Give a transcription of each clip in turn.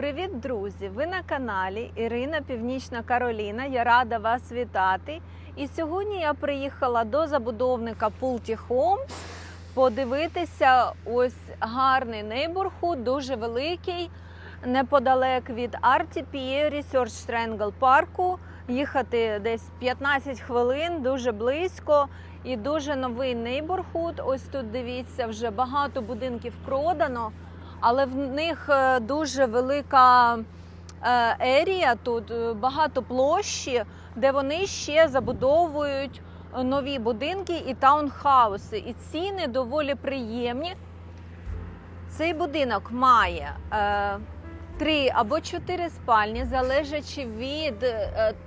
Привіт, друзі! Ви на каналі Ірина Північна Кароліна. Я рада вас вітати. І сьогодні я приїхала до забудовника Pulti Homes подивитися ось гарний нейборхуд, дуже великий, неподалек від RTP Research Triangle парку. Їхати десь 15 хвилин, дуже близько. І дуже новий нейборхуд. Ось тут дивіться, вже багато будинків продано але в них е, дуже велика е, ерія, тут е, багато площі, де вони ще забудовують нові будинки і таунхауси. І ціни доволі приємні. Цей будинок має три або чотири спальні, залежачи від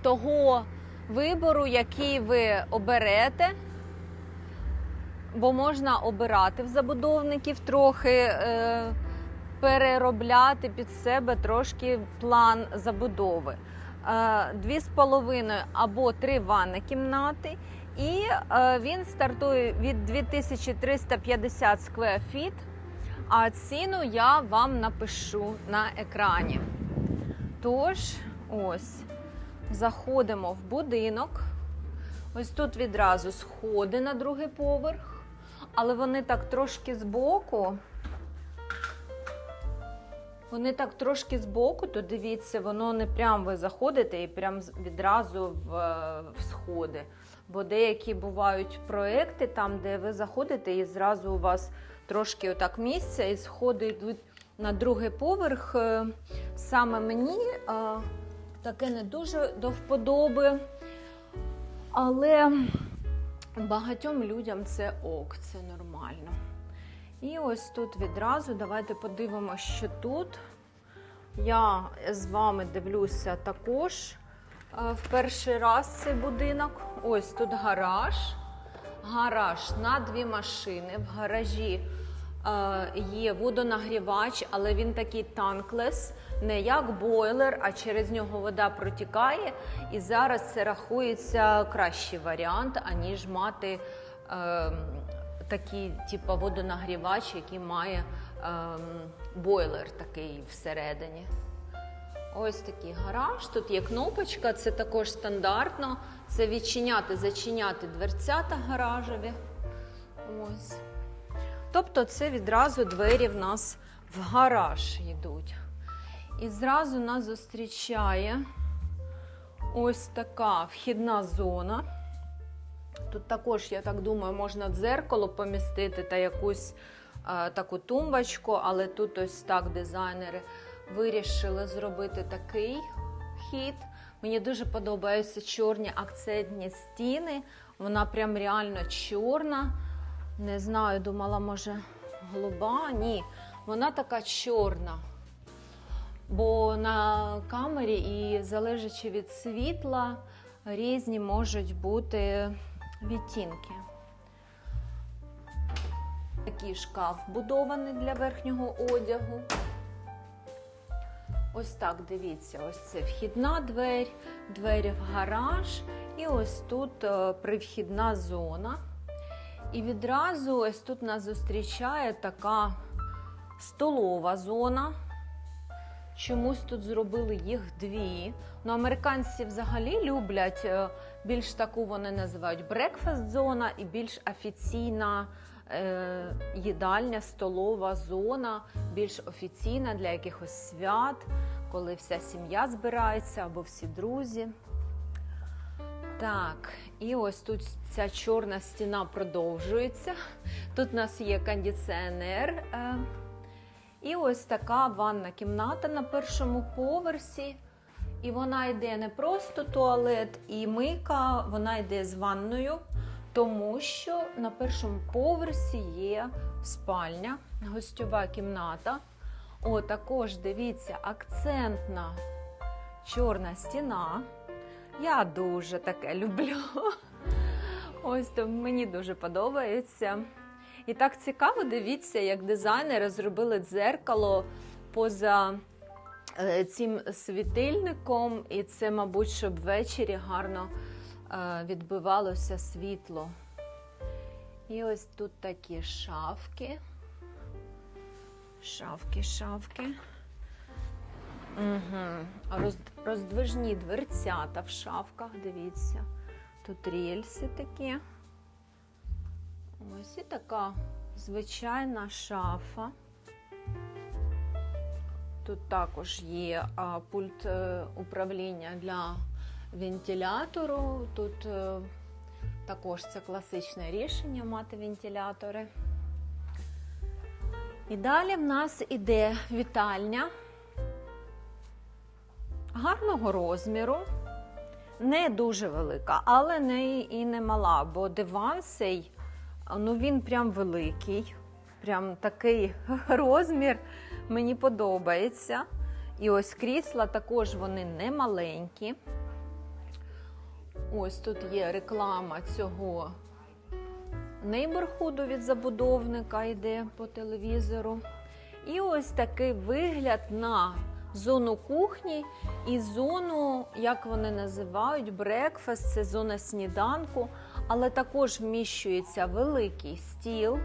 того вибору, який ви оберете. Бо можна обирати в забудовників трохи. Переробляти під себе трошки план забудови. Е, дві з половиною або три ванни кімнати, і е, він стартує від 2350 square feet, а ціну я вам напишу на екрані. Тож, ось, заходимо в будинок. Ось тут відразу сходи на другий поверх, але вони так трошки збоку. Вони так трошки збоку, то дивіться, воно не прям ви заходите і прям відразу в, в сходи. Бо деякі бувають проекти, там, де ви заходите, і зразу у вас трошки отак місця, і сходи йдуть на другий поверх. Е, саме мені а, таке не дуже до вподоби. Але багатьом людям це ок, це нормально. І ось тут відразу давайте подивимося, що тут. Я з вами дивлюся також е, в перший раз цей будинок. Ось тут гараж. Гараж на дві машини. В гаражі е, є водонагрівач, але він такий танклес, не як бойлер, а через нього вода протікає. І зараз це рахується кращий варіант, аніж мати. Такий, типу, водонагрівач, який має ем, бойлер такий всередині. Ось такий гараж. Тут є кнопочка, це також стандартно. Це відчиняти, зачиняти дверцята гаражеві. Ось. Тобто, це відразу двері в нас в гараж йдуть. І зразу нас зустрічає ось така вхідна зона. Тут також, я так думаю, можна дзеркало помістити та якусь а, таку тумбочку, але тут ось так дизайнери вирішили зробити такий хід. Мені дуже подобаються чорні акцентні стіни. Вона прям реально чорна. Не знаю, думала, може, голуба. Ні, вона така чорна. Бо на камері і залежачи від світла, різні можуть бути відтінки. Такий шкаф будований для верхнього одягу. Ось так, дивіться, ось це вхідна двері, двері в гараж, і ось тут е, привхідна зона. І відразу ось тут нас зустрічає така столова зона. Чомусь тут зробили їх дві. Ну, Американці взагалі люблять е, більш таку вони називають брекфаст зона і більш офіційна е, їдальня, столова зона, більш офіційна для якихось свят, коли вся сім'я збирається або всі друзі. Так, і ось тут ця чорна стіна продовжується. Тут у нас є кондиціонер. Е, і ось така ванна кімната на першому поверсі. І вона йде не просто туалет і мийка, вона йде з ванною, тому що на першому поверсі є спальня, гостьова кімната. О, також дивіться, акцентна чорна стіна. Я дуже таке люблю. Ось то мені дуже подобається. І так цікаво, дивіться, як дизайнери зробили дзеркало поза е, цим світильником, і це, мабуть, щоб ввечері гарно е, відбивалося світло. І ось тут такі шафки. Шафки, шафки. Угу. Роз, роздвижні дверцята в шафках, дивіться. Тут рельси такі. Ось і така звичайна шафа. Тут також є пульт е, управління для вентилятору. Тут е, також це класичне рішення мати вентилятори. І далі в нас іде вітальня гарного розміру, не дуже велика, але не і не мала, бо диван цей, ну він прям великий, прям такий розмір, мені подобається. І ось крісла також вони не маленькі. Ось тут є реклама цього нейборхуду від забудовника йде по телевізору. І ось такий вигляд на зону кухні і зону, як вони називають, брекфаст, це зона сніданку, але також вміщується великий стіл.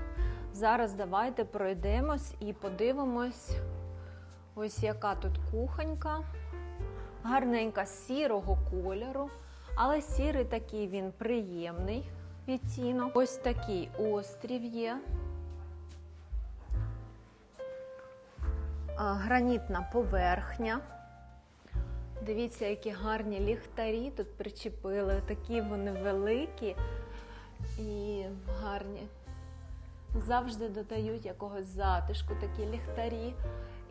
Зараз давайте пройдемось і подивимось, ось яка тут кухонька. Гарненька сірого кольору, але сірий такий він приємний відтінок. Ось такий острів є. Гранітна поверхня. Дивіться, які гарні ліхтарі тут причепили. Такі вони великі і гарні. Завжди додають якогось затишку такі ліхтарі.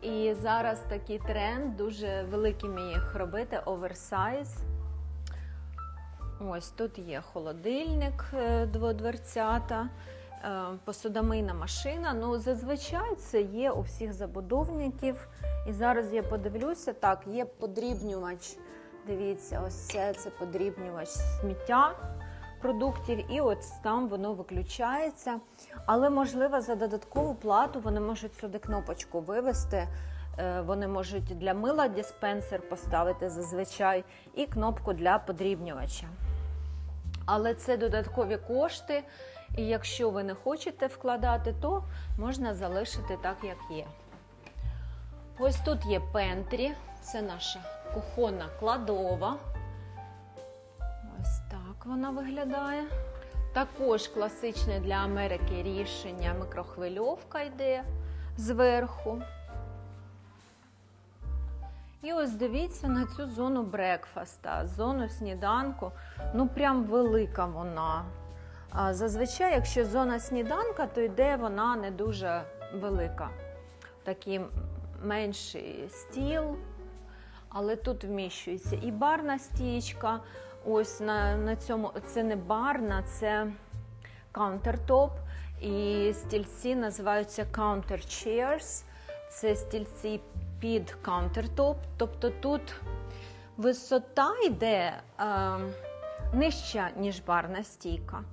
І зараз такий тренд, дуже великими їх робити, оверсайз. Ось тут є холодильник е, дводверцята, посудомийна машина. Ну, зазвичай це є у всіх забудовників. І зараз я подивлюся, так, є подрібнювач. Дивіться, ось це це подрібнювач сміття продуктів, і от там воно виключається. Але, можливо, за додаткову плату вони можуть сюди кнопочку вивести. Е, вони можуть для мила диспенсер поставити зазвичай і кнопку для подрібнювача. Але це додаткові кошти, і якщо ви не хочете вкладати, то можна залишити так, як є. Ось тут є пентрі, це наша кухонна кладова. Ось так вона виглядає. Також класичне для Америки рішення микрохвильовка йде зверху. І ось дивіться на цю зону брекфаста, зону сніданку. Ну, прям велика вона. Зазвичай, якщо зона сніданка, то йде вона не дуже велика. Такий менший стіл, але тут вміщується і барна стічка. Ось на на цьому це не барна, це каунтертоп. І стільці називаються counter chairs. Це стільці під каунтертоп. Тобто тут висота йде е, нижча, ніж барна стійка.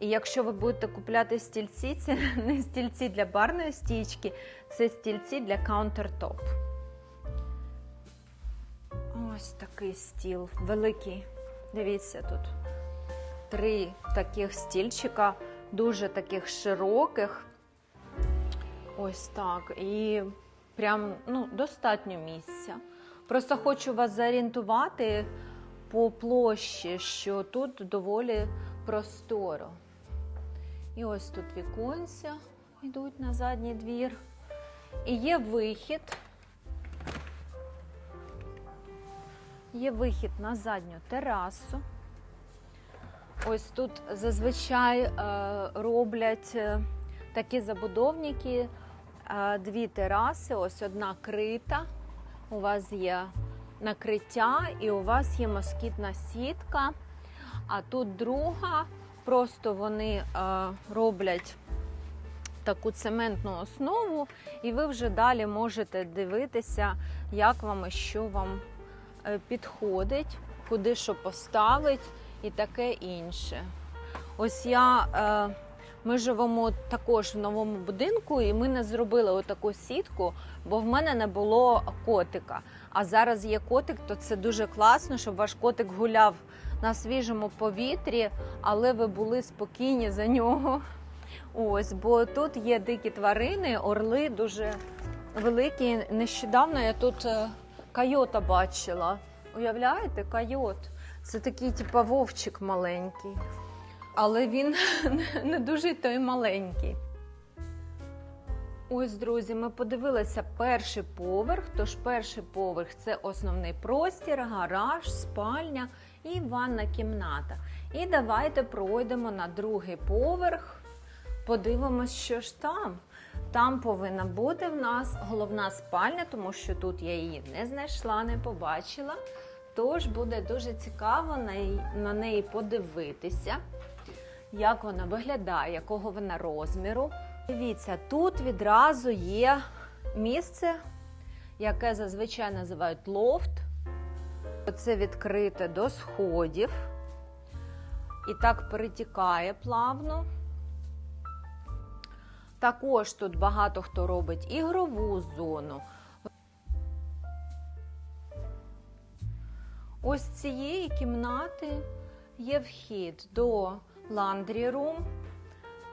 І якщо ви будете купляти стільці, це не стільці для барної стічки, це стільці для каунтертоп. Ось такий стіл великий. Дивіться, тут три таких стільчика, дуже таких широких. Ось так. І прям ну, достатньо місця. Просто хочу вас зорієнтувати по площі, що тут доволі просторо. І ось тут віконця йдуть на задній двір. І є вихід. Є вихід на задню терасу. Ось тут зазвичай е, роблять е, такі забудовники дві тераси. Ось одна крита. У вас є накриття і у вас є москітна сітка. А тут друга, просто вони е, роблять таку цементну основу, і ви вже далі можете дивитися, як вам і що вам е, підходить, куди що поставить і таке інше. Ось я. Е, ми живемо також в новому будинку, і ми не зробили отаку сітку, бо в мене не було котика. А зараз є котик, то це дуже класно, щоб ваш котик гуляв на свіжому повітрі, але ви були спокійні за нього. Ось, бо тут є дикі тварини, орли дуже великі. Нещодавно я тут е, Кайота бачила. Уявляєте, кайот? Це такий, типу, вовчик маленький. Але він не дуже той маленький. Ось, друзі, ми подивилися перший поверх. Тож перший поверх це основний простір, гараж, спальня і ванна кімната. І давайте пройдемо на другий поверх, подивимось, що ж там. Там повинна бути в нас головна спальня, тому що тут я її не знайшла, не побачила. Тож буде дуже цікаво на, неї подивитися, як вона виглядає, якого вона розміру. Дивіться, тут відразу є місце, яке зазвичай називають лофт. Це відкрите до сходів. І так перетікає плавно. Також тут багато хто робить ігрову зону. Ось цієї кімнати є вхід до laundry room.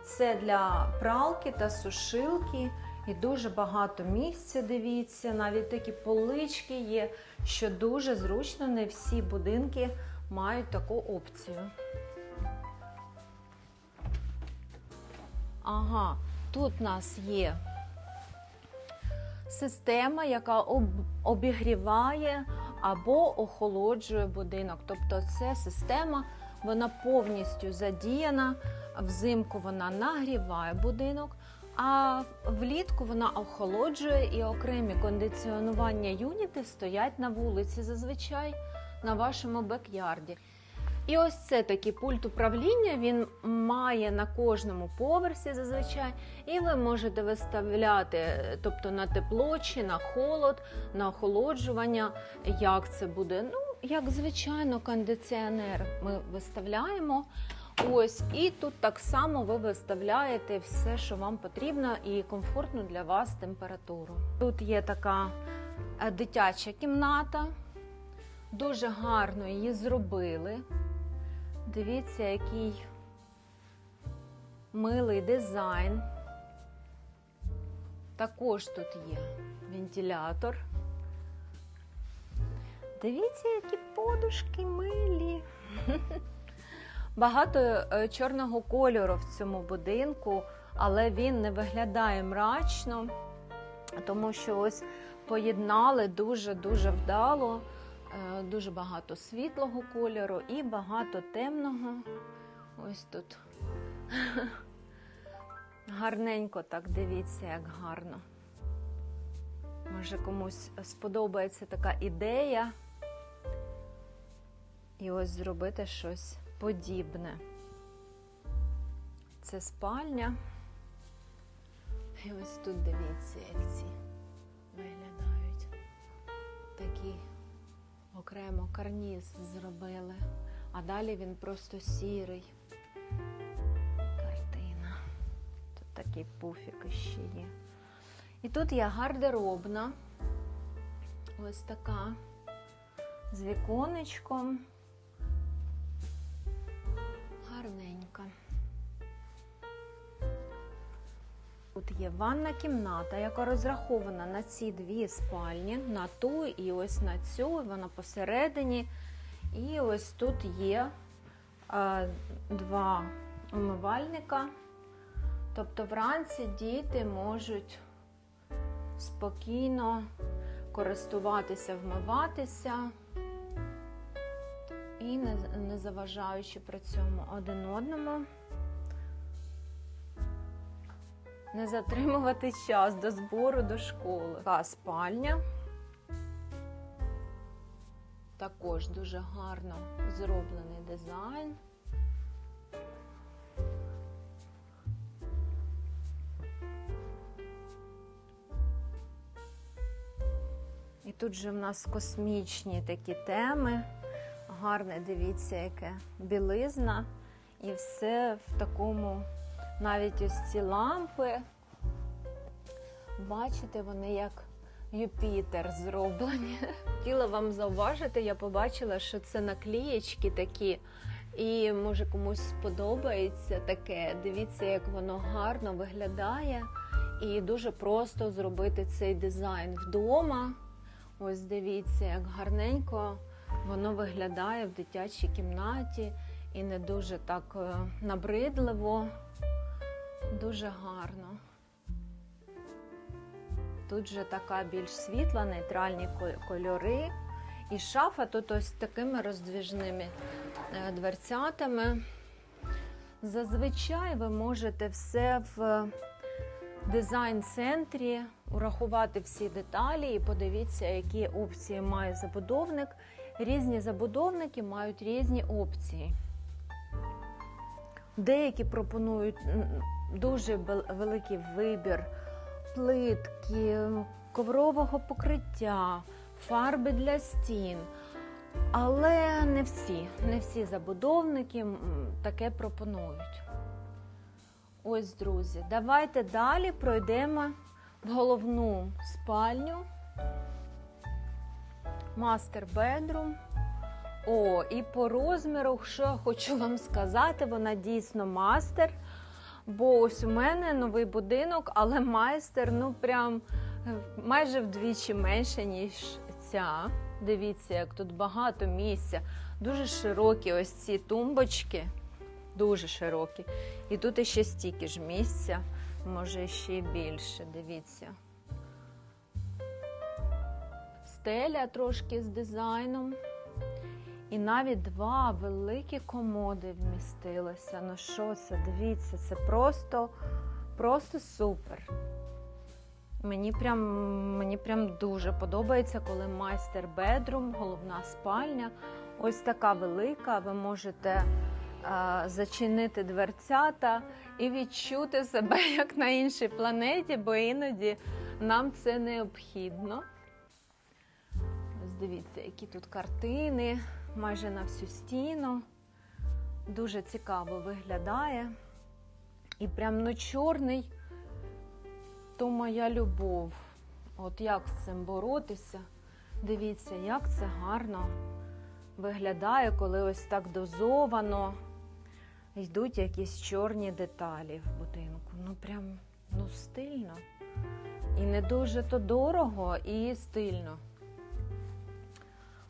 Це для пралки та сушилки. І дуже багато місця, дивіться, навіть такі полички є, що дуже зручно, не всі будинки мають таку опцію. Ага, тут у нас є система, яка обігріває або охолоджує будинок. Тобто це система, вона повністю задіяна. Взимку вона нагріває будинок, а влітку вона охолоджує і окремі кондиціонування юніти стоять на вулиці зазвичай на вашому бекярді. І ось це такий пульт управління. Він має на кожному поверсі зазвичай, і ви можете виставляти, тобто на тепло чи на холод, на охолоджування. Як це буде? Ну, як звичайно, кондиціонер ми виставляємо. Ось, і тут так само ви виставляєте все, що вам потрібно, і комфортну для вас температуру. Тут є така е, дитяча кімната, дуже гарно її зробили. Дивіться, який милий дизайн. Також тут є вентилятор. Дивіться, які подушки милі. Багато е, чорного кольору в цьому будинку, але він не виглядає мрачно, тому що ось поєднали дуже-дуже вдало. Е, Дуже багато світлого кольору і багато темного. Ось тут. Гарненько так дивіться, як гарно. Може комусь сподобається така ідея. І ось зробити щось подібне. Це спальня. І ось тут дивіться, як ці виглядають. Такі окремо карніз зробили, а далі він просто сірий. Картина. Тут такий пуфік іще є. І тут є гардеробна. Ось така. З віконечком. Є ванна кімната, яка розрахована на ці дві спальні, на ту і ось на цю, вона посередині. І ось тут є е, два умивальника. Тобто вранці діти можуть спокійно користуватися, вмиватися і не, не заважаючи при цьому один одному. Не затримувати час до збору до школи. Така спальня. Також дуже гарно зроблений дизайн. І тут же в нас космічні такі теми. Гарне, дивіться, яке білизна. І все в такому, навіть ось ці лампи. Бачите, вони як Юпітер зроблені. Хотіла вам зауважити, я побачила, що це наклієчки такі. І може комусь сподобається таке. Дивіться, як воно гарно виглядає. І дуже просто зробити цей дизайн вдома. Ось дивіться, як гарненько воно виглядає в дитячій кімнаті і не дуже так е, набридливо, дуже гарно. Тут же така більш світла, нейтральні кольори. І шафа тут ось такими роздвіжними е, дверцятами. Зазвичай ви можете все в дизайн-центрі урахувати всі деталі і подивіться, які опції має забудовник. Різні забудовники мають різні опції. Деякі пропонують дуже великий вибір плитки, коврового покриття, фарби для стін. Але не всі, не всі забудовники таке пропонують. Ось, друзі, давайте далі пройдемо в головну спальню. Мастер бедрум. О, і по розміру, що я хочу вам сказати, вона дійсно мастер. Бо ось у мене новий будинок, але майстер, ну прям е, майже вдвічі менше, ніж ця. Дивіться, як тут багато місця. Дуже широкі ось ці тумбочки. Дуже широкі. І тут іще стільки ж місця, може ще більше. Дивіться. Стеля трошки з дизайном. І навіть два великі комоди вмістилися. Ну що це? Дивіться, це просто, просто супер. Мені прям, мені прям дуже подобається, коли майстер бедрум, головна спальня. Ось така велика. Ви можете а, зачинити дверцята і відчути себе як на іншій планеті, бо іноді нам це необхідно. Ось дивіться, які тут картини майже на всю стіну. Дуже цікаво виглядає. І прям ну чорний то моя любов. От як з цим боротися? Дивіться, як це гарно виглядає, коли ось так дозовано йдуть якісь чорні деталі в будинку. Ну прям ну стильно. І не дуже то дорого, і стильно.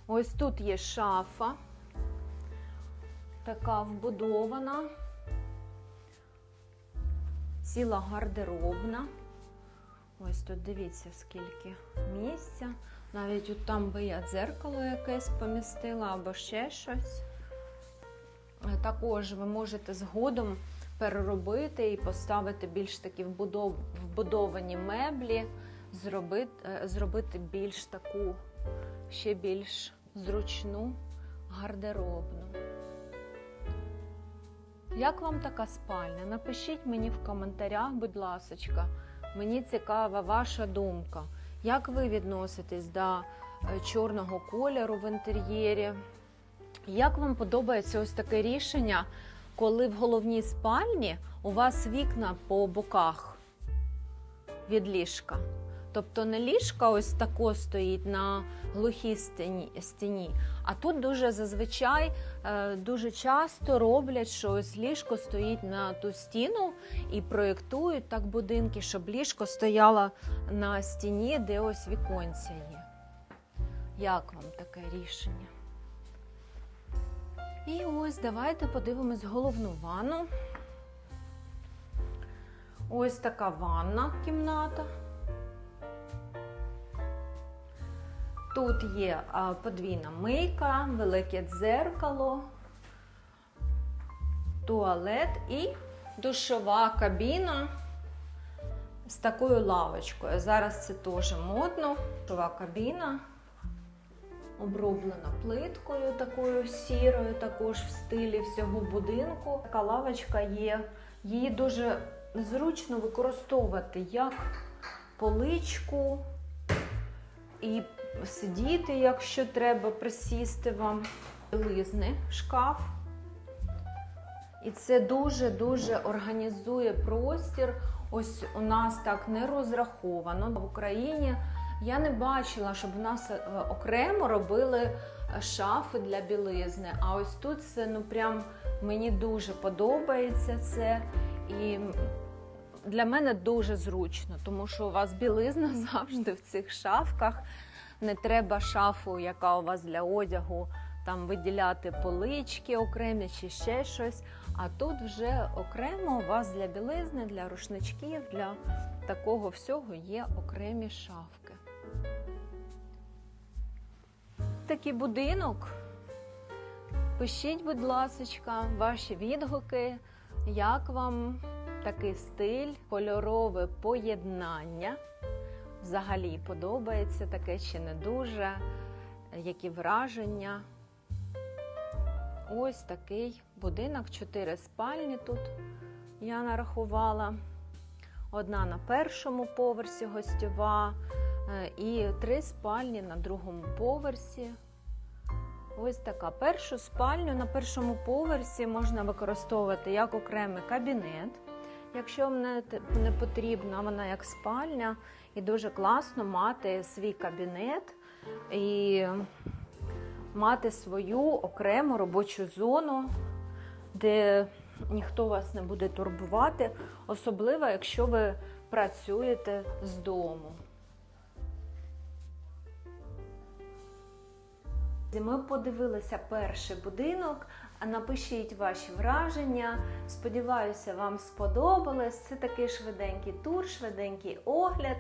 Ось тут є шафа, така вбудована, ціла гардеробна. Ось тут дивіться, скільки місця. Навіть от там би я дзеркало якесь помістила або ще щось. Е, Також ви можете згодом переробити і поставити більш такі вбудовані меблі, зробити, е, зробити більш таку ще більш зручну гардеробну. Як вам така спальня? Напишіть мені в коментарях, будь ласочка. Мені цікава ваша думка. Як ви відноситесь до е, чорного кольору в інтер'єрі? Як вам подобається ось таке рішення, коли в головній спальні у вас вікна по боках від ліжка? Тобто не ліжка ось тако стоїть на глухій стіні, а тут дуже зазвичай е, дуже часто роблять, що ось ліжко стоїть на ту стіну і проєктують так будинки, щоб ліжко стояло на стіні, де ось віконця є. Як вам таке рішення? І ось давайте подивимось головну ванну. Ось така ванна кімната. Тут є подвійна мийка, велике дзеркало, туалет і душова кабіна з такою лавочкою. Зараз це теж модно. Душова кабіна оброблена плиткою такою сірою, також в стилі всього будинку. Така лавочка є. Її дуже зручно використовувати як поличку і сидіти, якщо треба присісти вам. Білизни шкаф. І це дуже-дуже організує простір. Ось у нас так не розраховано. В Україні я не бачила, щоб в нас е, окремо робили е, шафи для білизни. А ось тут це ну прям мені дуже подобається це. І для мене дуже зручно, тому що у вас білизна завжди в цих шафках. Не треба шафу, яка у вас для одягу, там виділяти полички окремі чи ще щось. А тут вже окремо у вас для білизни, для рушничків, для такого всього є окремі шафки. Такий будинок. Пишіть, будь ласка, ваші відгуки, як вам такий стиль, кольорове поєднання. Взагалі подобається таке чи не дуже, які враження. Ось такий будинок, чотири спальні тут я нарахувала. Одна на першому поверсі гостьова е, і три спальні на другому поверсі. Ось така першу спальню на першому поверсі можна використовувати як окремий кабінет. Якщо вам не, потрібна вона як спальня, і дуже класно мати свій кабінет і мати свою окрему робочу зону, де ніхто вас не буде турбувати, особливо якщо ви працюєте з дому. Ми подивилися перший будинок. Напишіть ваші враження. Сподіваюся, вам сподобалось. Це такий швиденький тур, швиденький огляд.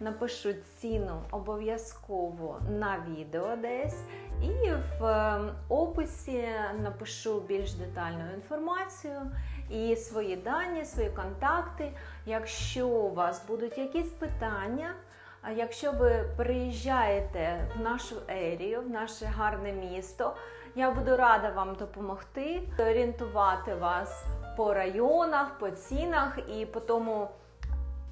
Напишу ціну обов'язково на відео десь. І в е, описі напишу більш детальну інформацію і свої дані, свої контакти. Якщо у вас будуть якісь питання, якщо ви приїжджаєте в нашу ерію, в наше гарне місто, я буду рада вам допомогти, орієнтувати вас по районах, по цінах і по тому,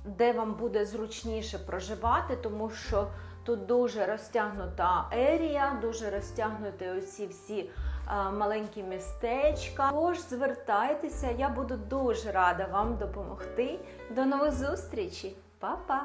де вам буде зручніше проживати, тому що тут дуже розтягнута ерія, дуже розтягнуті оці всі маленькі містечка. Тож звертайтеся, я буду дуже рада вам допомогти. До нових зустрічей, Па-па!